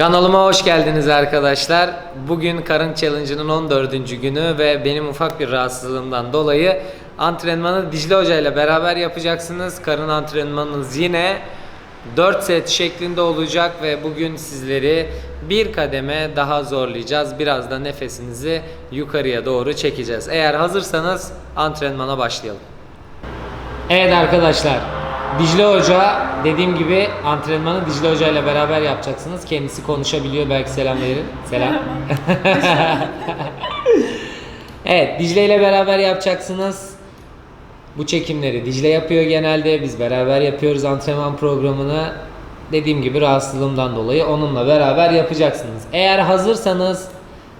Kanalıma hoş geldiniz arkadaşlar. Bugün karın challenge'ının 14. günü ve benim ufak bir rahatsızlığımdan dolayı antrenmanı Dicle Hoca ile beraber yapacaksınız. Karın antrenmanınız yine 4 set şeklinde olacak ve bugün sizleri bir kademe daha zorlayacağız. Biraz da nefesinizi yukarıya doğru çekeceğiz. Eğer hazırsanız antrenmana başlayalım. Evet arkadaşlar. Dicle Hoca dediğim gibi antrenmanı Dicle Hoca ile beraber yapacaksınız. Kendisi konuşabiliyor. Belki selam verin. Selam. evet Dicle ile beraber yapacaksınız. Bu çekimleri Dicle yapıyor genelde. Biz beraber yapıyoruz antrenman programını. Dediğim gibi rahatsızlığımdan dolayı onunla beraber yapacaksınız. Eğer hazırsanız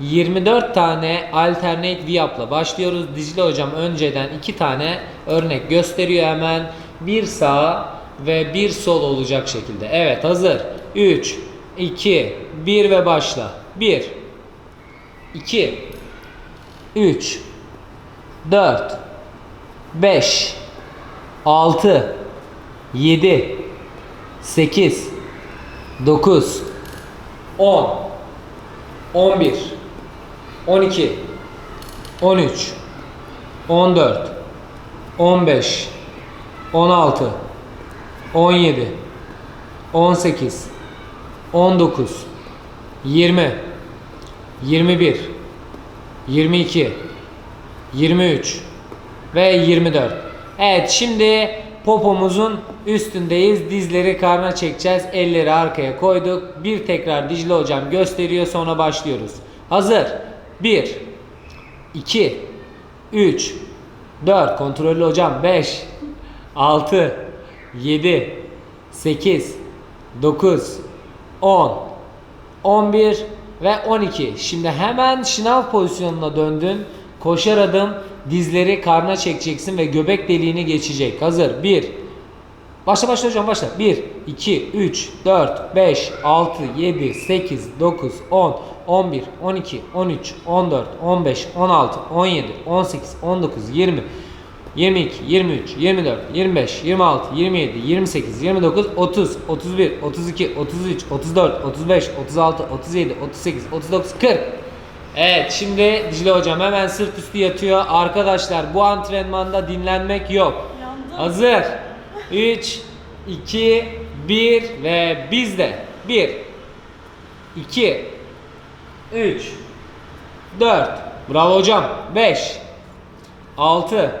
24 tane alternate VIAP'la başlıyoruz. Dicle hocam önceden 2 tane örnek gösteriyor hemen. Bir sağ ve bir sol olacak şekilde. Evet hazır. 3, 2, 1 ve başla. 1, 2, 3, 4, 5, 6, 7, 8, 9, 10, 11, 12, 13, 14, 15, 16, 17, 18, 19, 20, 21, 22, 23 ve 24. Evet şimdi popomuzun üstündeyiz. Dizleri karna çekeceğiz. Elleri arkaya koyduk. Bir tekrar Dicle hocam gösteriyor sonra başlıyoruz. Hazır. 1 2 3 4 kontrollü hocam 5 6 7 8 9 10 11 ve 12. Şimdi hemen şınav pozisyonuna döndün. Koşar adım dizleri karna çekeceksin ve göbek deliğini geçecek. Hazır. 1 Başla başla hocam başla. 1 2 3 4 5 6 7 8 9 10 11 12 13 14 15 16 17 18 19 20 22, 23, 24, 25, 26, 27, 28, 29, 30, 31, 32, 33, 34, 35, 36, 37, 38, 39, 40. Evet şimdi Dicle hocam hemen sırt üstü yatıyor. Arkadaşlar bu antrenmanda dinlenmek yok. Yandım. Hazır. 3, 2, 1 ve bizde. 1, 2, 3, 4. Bravo hocam. 5, 6,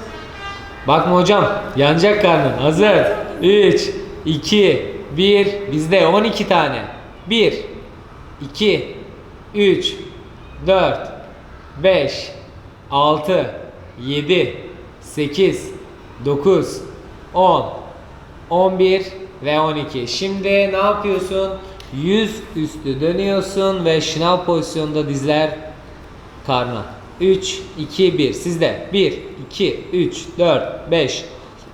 Bakma hocam yanacak karnın. Hazır. 3, 2, 1. Bizde 12 tane. 1, 2, 3, 4, 5, 6, 7, 8, 9, 10, 11 ve 12. Şimdi ne yapıyorsun? Yüz üstü dönüyorsun ve şınav pozisyonunda dizler karna. 3, 2, 1. Sizde 1, 2, 3, 4, 5,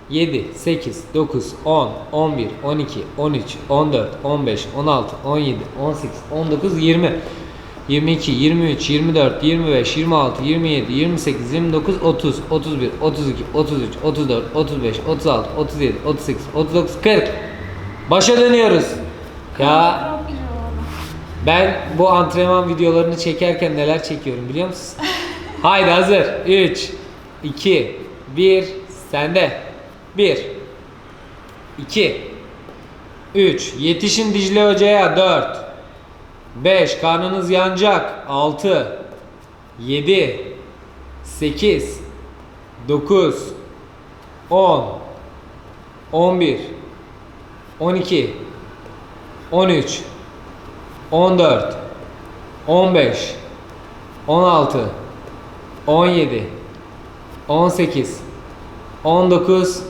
7, 8, 9, 10, 11, 12, 13, 14, 15, 16, 17, 18, 19, 20. 22, 23, 24, 25, 26, 27, 28, 29, 30, 31, 32, 33, 34, 35, 36, 37, 38, 39, 40. Başa dönüyoruz. Ya ben bu antrenman videolarını çekerken neler çekiyorum biliyor musun? Haydi hazır. 3, 2, 1, sende. 1, 2, 3, yetişin Dicle Hoca'ya 4, 5, karnınız yanacak 6, 7, 8, 9, 10, 11, 12, 13, 14 15 16 17 18 19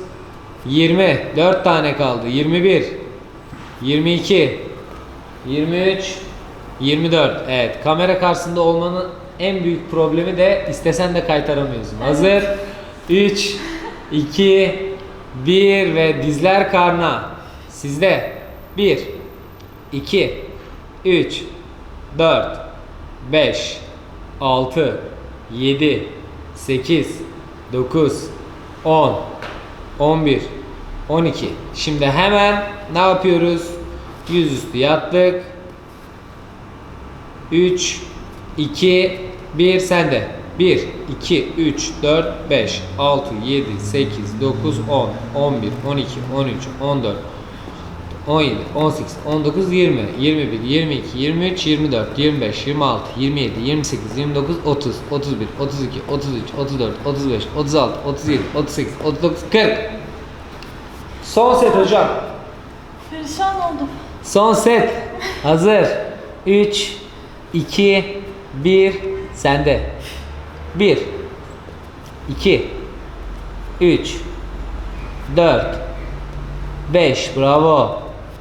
20 4 tane kaldı 21 22 23 24. Evet. Kamera karşısında olmanın en büyük problemi de istesen de kaytaramıyorsun. Hazır. 3 2 1 ve dizler karna. Sizde. 1 2 3 4 5 6 7 8 9 10 11 12 Şimdi hemen ne yapıyoruz? Yüzüstü yattık. 3 2 1 sende. 1 2 3 4 5 6 7 8 9 10 11 12 13 14 17, 18, 19, 20, 21, 22, 23, 24, 25, 26, 27, 28, 29, 30, 31, 32, 33, 34, 35, 36, 37, 38, 39, 40. Son set hocam. Perişan oldum. Son set. Hazır. 3, 2, 1, sende. 1, 2, 3, 4, 5, bravo.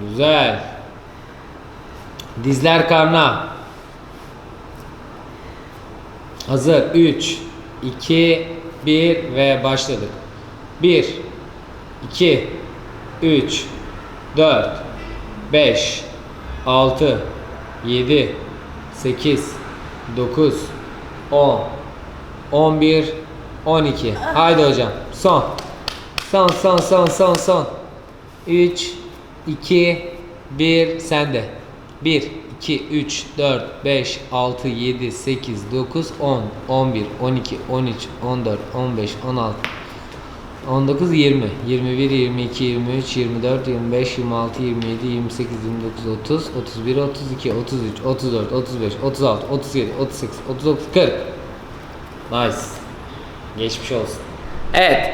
Güzel. Dizler karna. Hazır. 3 2 1 ve başladık. 1 2 3 4 5 6 7 8 9 10 11 12 Haydi hocam son Son son son son son 3 2 1 sende 1 2 3 4 5 6 7 8 9 10 11 12 13 14 15 16 19 20 21 22 23 24 25 26 27 28 29 30 31 32 33 34 35 36 37 38 39 40 Nice. Geçmiş olsun. Evet.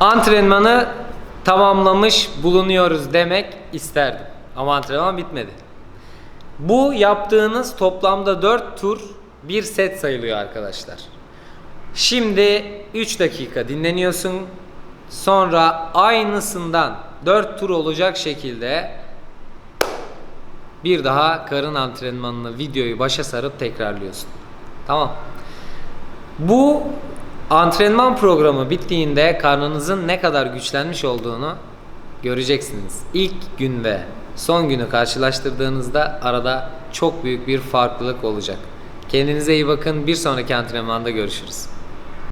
Antrenmanı tamamlamış bulunuyoruz demek isterdim. Ama antrenman bitmedi. Bu yaptığınız toplamda 4 tur bir set sayılıyor arkadaşlar. Şimdi 3 dakika dinleniyorsun. Sonra aynısından 4 tur olacak şekilde bir daha karın antrenmanını videoyu başa sarıp tekrarlıyorsun. Tamam. Bu antrenman programı bittiğinde karnınızın ne kadar güçlenmiş olduğunu göreceksiniz. İlk günde son günü karşılaştırdığınızda arada çok büyük bir farklılık olacak. Kendinize iyi bakın. Bir sonraki antrenmanda görüşürüz.